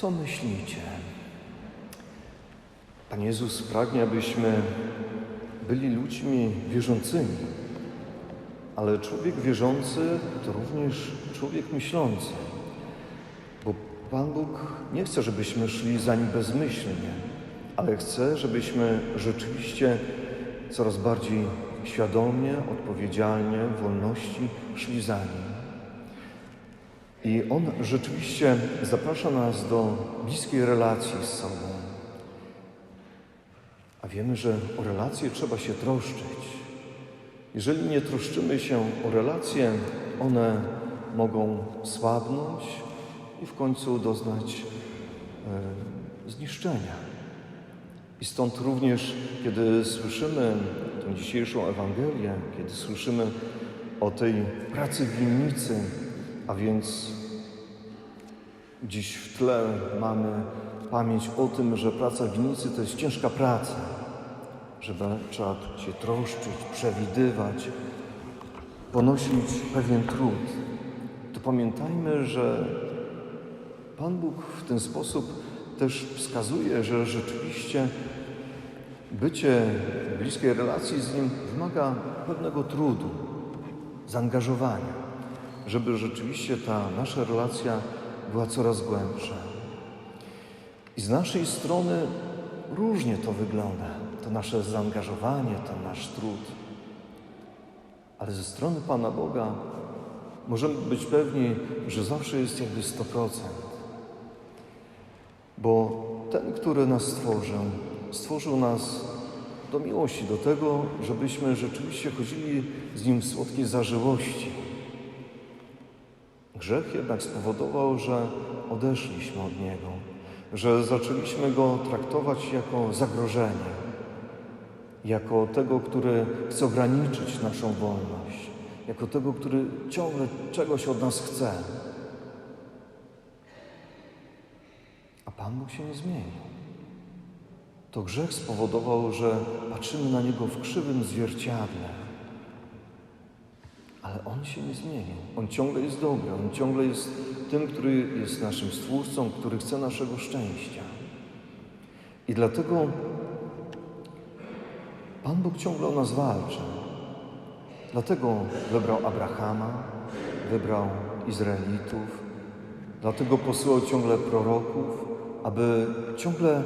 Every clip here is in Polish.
Co myślicie? Pan Jezus pragnie, abyśmy byli ludźmi wierzącymi, ale człowiek wierzący to również człowiek myślący, bo Pan Bóg nie chce, żebyśmy szli za Nim bezmyślnie, ale chce, żebyśmy rzeczywiście coraz bardziej świadomie, odpowiedzialnie, wolności szli za Nim. I On rzeczywiście zaprasza nas do bliskiej relacji z sobą. A wiemy, że o relacje trzeba się troszczyć. Jeżeli nie troszczymy się o relacje, one mogą słabnąć i w końcu doznać e, zniszczenia. I stąd również, kiedy słyszymy tę dzisiejszą Ewangelię, kiedy słyszymy o tej pracy winnicy, a więc dziś w tle mamy pamięć o tym, że praca winnicy to jest ciężka praca, że trzeba się troszczyć, przewidywać, ponosić pewien trud. To pamiętajmy, że Pan Bóg w ten sposób też wskazuje, że rzeczywiście bycie bliskiej relacji z Nim wymaga pewnego trudu, zaangażowania, żeby rzeczywiście ta nasza relacja była coraz głębsza. I z naszej strony różnie to wygląda, to nasze zaangażowanie, ten nasz trud. Ale ze strony Pana Boga możemy być pewni, że zawsze jest jakby 100%. Bo ten, który nas stworzył, stworzył nas do miłości, do tego, żebyśmy rzeczywiście chodzili z Nim w słodkiej zażyłości. Grzech jednak spowodował, że odeszliśmy od Niego, że zaczęliśmy Go traktować jako zagrożenie, jako tego, który chce ograniczyć naszą wolność, jako tego, który ciągle czegoś od nas chce. A Pan Bóg się nie zmienił. To grzech spowodował, że patrzymy na Niego w krzywym zwierciadle. Ale On się nie zmienił. On ciągle jest dobry. On ciągle jest tym, który jest naszym Stwórcą, który chce naszego szczęścia. I dlatego Pan Bóg ciągle o nas walczy. Dlatego wybrał Abrahama, wybrał Izraelitów, dlatego posyłał ciągle proroków, aby ciągle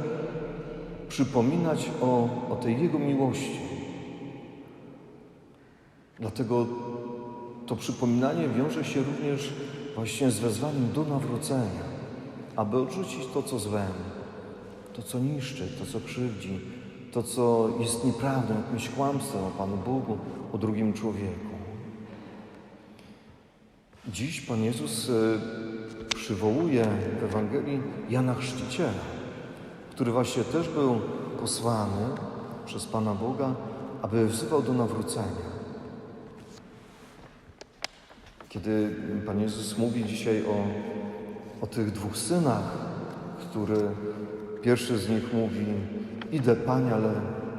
przypominać o, o tej Jego miłości. Dlatego to przypominanie wiąże się również właśnie z wezwaniem do nawrócenia, aby odrzucić to, co złe, to, co niszczy, to, co krzywdzi, to, co jest nieprawdą, jakimś kłamstwem o Panu Bogu, o drugim człowieku. Dziś Pan Jezus e, przywołuje w Ewangelii Jana Chrzciciela, który właśnie też był posłany przez Pana Boga, aby wzywał do nawrócenia. Kiedy Pan Jezus mówi dzisiaj o, o tych dwóch synach, który pierwszy z nich mówi, idę Panie, ale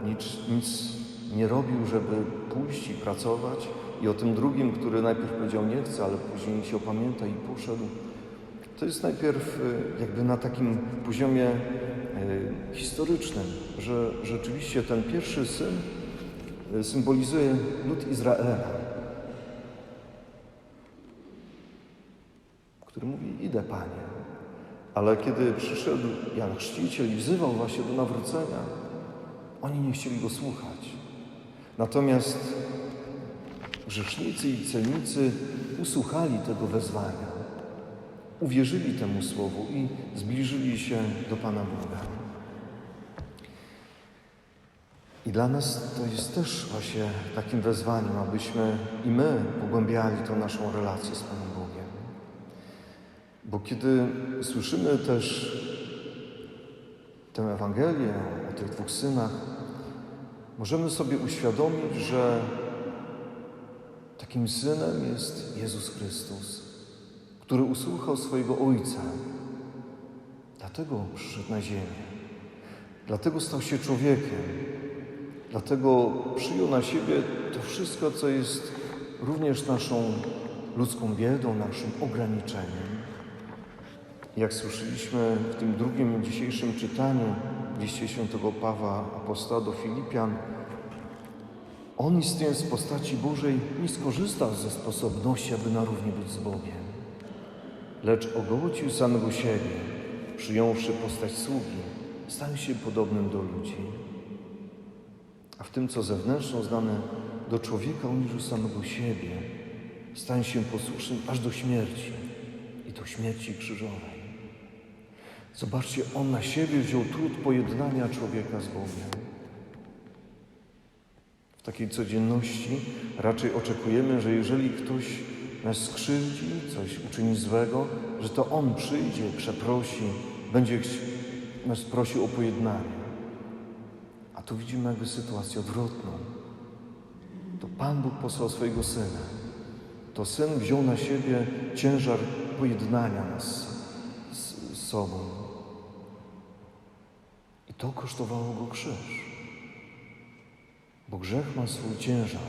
nic, nic nie robił, żeby pójść i pracować, i o tym drugim, który najpierw powiedział nie chcę, ale później się opamięta i poszedł. To jest najpierw y, jakby na takim poziomie y, historycznym, że rzeczywiście ten pierwszy syn y, symbolizuje lud Izraela, który mówi: Idę, panie. Ale kiedy przyszedł Jan Chrzciciel i wzywał właśnie do nawrócenia, oni nie chcieli go słuchać. Natomiast grzesznicy i celnicy usłuchali tego wezwania uwierzyli temu słowu i zbliżyli się do Pana Boga. I dla nas to jest też właśnie takim wezwaniem, abyśmy i my pogłębiali tą naszą relację z Panem. Bo kiedy słyszymy też tę Ewangelię o tych dwóch synach, możemy sobie uświadomić, że takim synem jest Jezus Chrystus który usłuchał swojego Ojca. Dlatego przyszedł na ziemię. Dlatego stał się człowiekiem. Dlatego przyjął na siebie to wszystko, co jest również naszą ludzką biedą, naszym ograniczeniem. Jak słyszeliśmy w tym drugim dzisiejszym czytaniu w liście świętego Pawła apostoła do Filipian, on istniejąc w postaci Bożej nie skorzystał ze sposobności, aby na równi być z Bogiem, lecz ogołocił samego siebie, przyjąwszy postać sługi, stał się podobnym do ludzi. A w tym, co zewnętrzną znane do człowieka, uniżył samego siebie, stał się posłusznym aż do śmierci i do śmierci krzyżowej. Zobaczcie, on na siebie wziął trud pojednania człowieka z Bogiem. W takiej codzienności raczej oczekujemy, że jeżeli ktoś nas skrzywdzi, coś uczyni złego, że to on przyjdzie, przeprosi, będzie nas prosił o pojednanie. A tu widzimy jakby sytuację odwrotną. To Pan Bóg posłał swojego Syna. To Syn wziął na siebie ciężar pojednania nas z, sobą. To kosztowało Go krzyż. Bo grzech ma swój ciężar,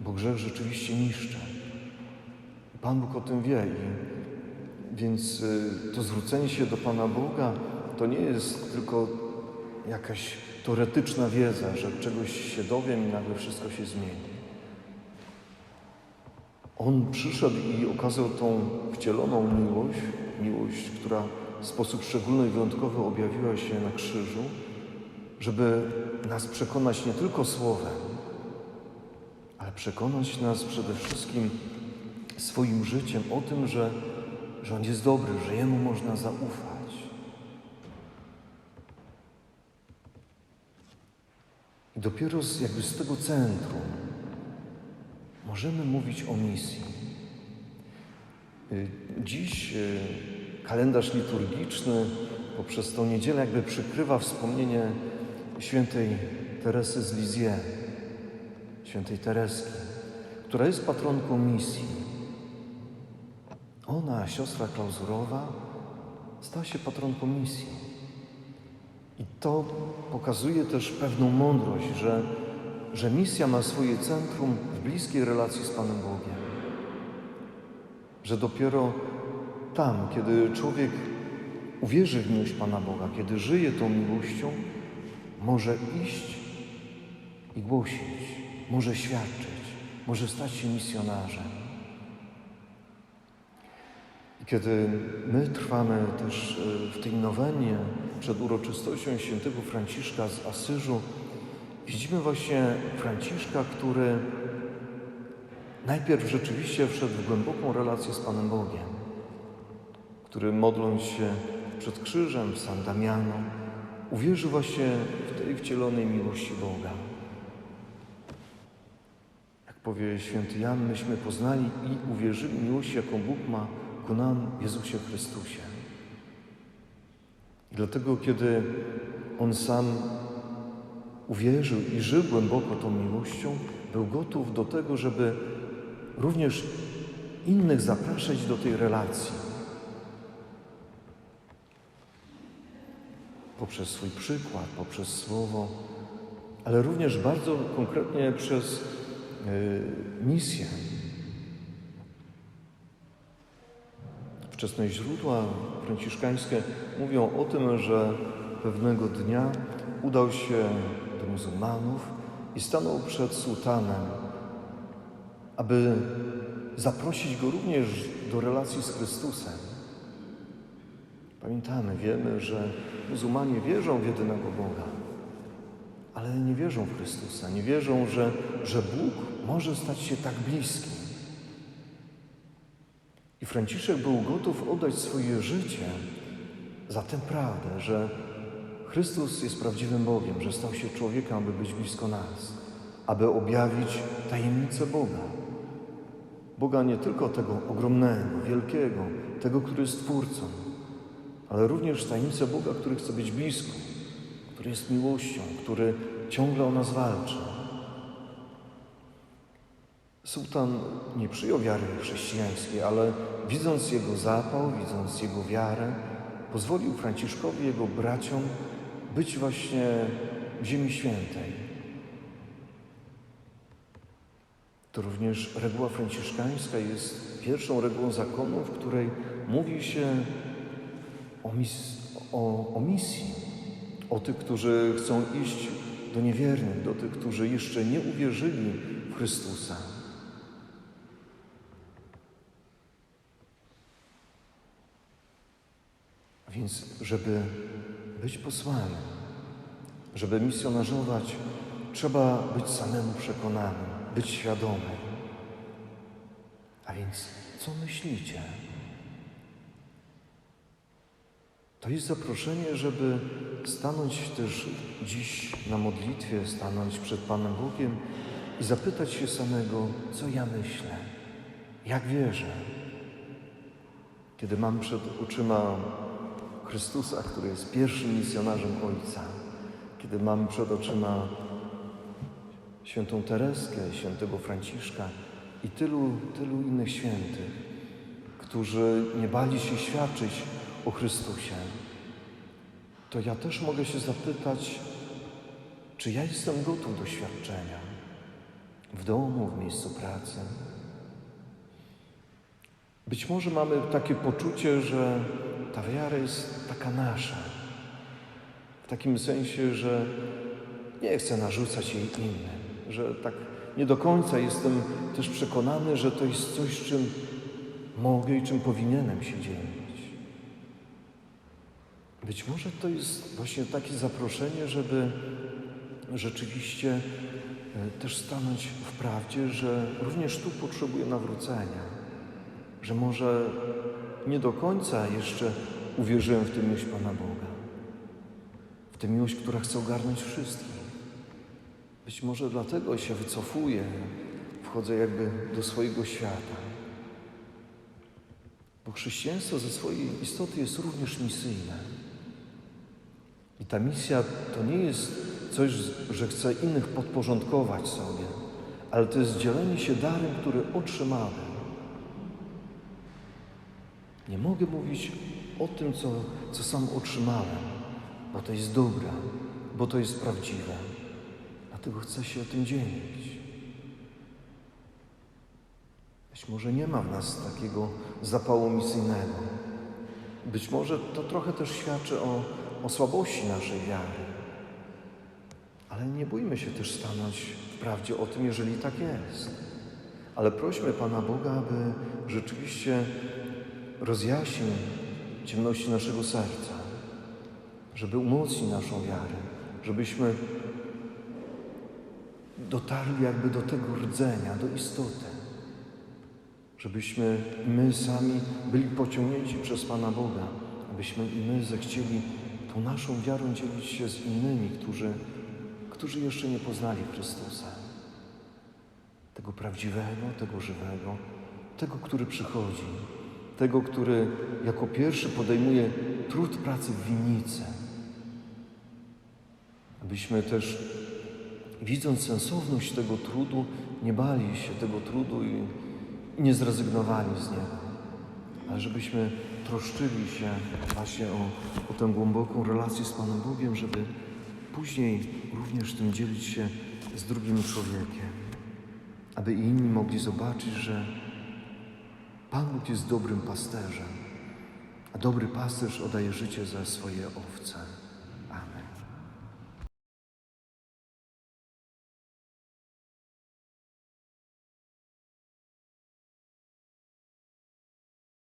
bo grzech rzeczywiście niszczy. Pan Bóg o tym wie i więc y, to zwrócenie się do Pana Boga to nie jest tylko jakaś teoretyczna wiedza, że czegoś się dowiem i nagle wszystko się zmieni. On przyszedł i okazał tą wcieloną miłość, miłość, która w sposób szczególny i wyjątkowy objawiła się na krzyżu, żeby nas przekonać nie tylko słowem, ale przekonać nas przede wszystkim swoim życiem o tym, że, że On jest dobry, że Jemu można zaufać. I dopiero z, jakby z tego centrum możemy mówić o misji. Y, Dziś y, kalendarz liturgiczny poprzez tą niedzielę jakby przykrywa wspomnienie świętej Teresy z Lizie, świętej Tereski, która jest patronką misji. Ona, siostra klauzurowa, stała się patronką misji. I to pokazuje też pewną mądrość, że, że misja ma swoje centrum w bliskiej relacji z Panem Bogiem. Że dopiero tam, kiedy człowiek uwierzy w miłość Pana Boga, kiedy żyje tą miłością, może iść i głosić, może świadczyć, może stać się misjonarzem. I kiedy my trwamy też e, w tej nowenie przed uroczystością świętego Franciszka z Asyżu, widzimy właśnie Franciszka, który najpierw rzeczywiście wszedł w głęboką relację z Panem Bogiem, który modląc się przed krzyżem w San Damiano, uwierzył właśnie w tej wcielonej miłości Boga. Jak powie święty Jan, myśmy poznali i uwierzyli miłości, jaką Bóg ma ku nam, Jezusie Chrystusie. I dlatego, kiedy On sam uwierzył i żył głęboko tą miłością, był gotów do tego, żeby również innych zapraszać do tej relacji. Poprzez swój przykład, poprzez słowo, ale również bardzo konkretnie przez y, misję. Wczesne źródła franciszkańskie mówią o tym, że pewnego dnia udał się do muzułmanów i stanął przed sułtanem, aby zaprosić go również do relacji z Chrystusem. Pamiętamy, wiemy, że muzułmanie wierzą w jedynego Boga, ale nie wierzą w Chrystusa, nie wierzą, że, że Bóg może stać się tak bliski. I Franciszek był gotów oddać swoje życie za tę prawdę, że Chrystus jest prawdziwym Bogiem, że stał się człowiekiem, aby być blisko nas, aby objawić tajemnicę Boga. Boga nie tylko tego ogromnego, wielkiego, tego, który jest Twórcą, ale również tajemnicę Boga, który chce być blisko, który jest miłością, który ciągle o nas walczy. Sułtan nie przyjął wiary chrześcijańskiej, ale widząc jego zapał, widząc jego wiarę, pozwolił Franciszkowi, jego braciom być właśnie w Ziemi Świętej. To również reguła franciszkańska jest pierwszą regułą zakonu, w której mówi się o, mis, o, o misji, o tych, którzy chcą iść do niewiernych, do tych, którzy jeszcze nie uwierzyli w Chrystusa. Więc, żeby być posłanym, żeby misjonarzować, trzeba być samemu przekonanym, być świadomym. A więc, co myślicie? To jest zaproszenie, żeby stanąć też dziś na modlitwie, stanąć przed Panem Bogiem i zapytać się samego, co ja myślę, jak wierzę. Kiedy mam przed oczyma Chrystusa, który jest pierwszym misjonarzem Ojca, kiedy mam przed oczyma świętą Tereskę, świętego Franciszka i tylu, tylu innych świętych, którzy nie bali się świadczyć o Chrystusie, to ja też mogę się zapytać, czy ja jestem gotów do świadczenia w domu, w miejscu pracy. Być może mamy takie poczucie, że ta wiara jest taka nasza. W takim sensie, że nie chcę narzucać jej innym, że tak nie do końca jestem też przekonany, że to jest coś, czym mogę i czym powinienem się dzielić. Być może to jest właśnie takie zaproszenie, żeby rzeczywiście e, też stanąć w prawdzie, że również tu potrzebuję nawrócenia, że może nie do końca jeszcze uwierzyłem w tę miłość Pana Boga, w tę miłość, która chce ogarnąć wszystkich. Być może dlatego się wycofuję, wchodzę jakby do swojego świata. Bo chrześcijaństwo ze swojej istoty jest również misyjne. Ta misja to nie jest coś, że chcę innych podporządkować sobie, ale to jest dzielenie się darem, który otrzymałem. Nie mogę mówić o tym, co, co sam otrzymałem, bo to jest dobre, bo to jest prawdziwe. Dlatego chcę się o tym dzielić. Być może nie ma w nas takiego zapału misyjnego. Być może to trochę też świadczy o, o słabości naszej wiary. Ale nie bójmy się też stanąć w prawdzie o tym, jeżeli tak jest. Ale prośmy Pana Boga, aby rzeczywiście rozjaśnił ciemności naszego serca, żeby umocnił naszą wiarę, żebyśmy dotarli jakby do tego rdzenia, do istoty, żebyśmy my sami byli pociągnięci przez Pana Boga, abyśmy i my zechcieli tą naszą wiarą dzielić się z innymi, którzy, którzy jeszcze nie poznali Chrystusa. Tego prawdziwego, tego żywego, tego, który przychodzi, tego, który jako pierwszy podejmuje trud pracy w winnicy. Abyśmy też, widząc sensowność tego trudu, nie bali się tego trudu i, nie zrezygnowali z niego, ale żebyśmy troszczyli się właśnie o, o tę głęboką relację z Panem Bogiem, żeby później również tym dzielić się z drugim człowiekiem, aby inni mogli zobaczyć, że Pan Bóg jest dobrym pasterzem, a dobry pasterz oddaje życie za swoje owce.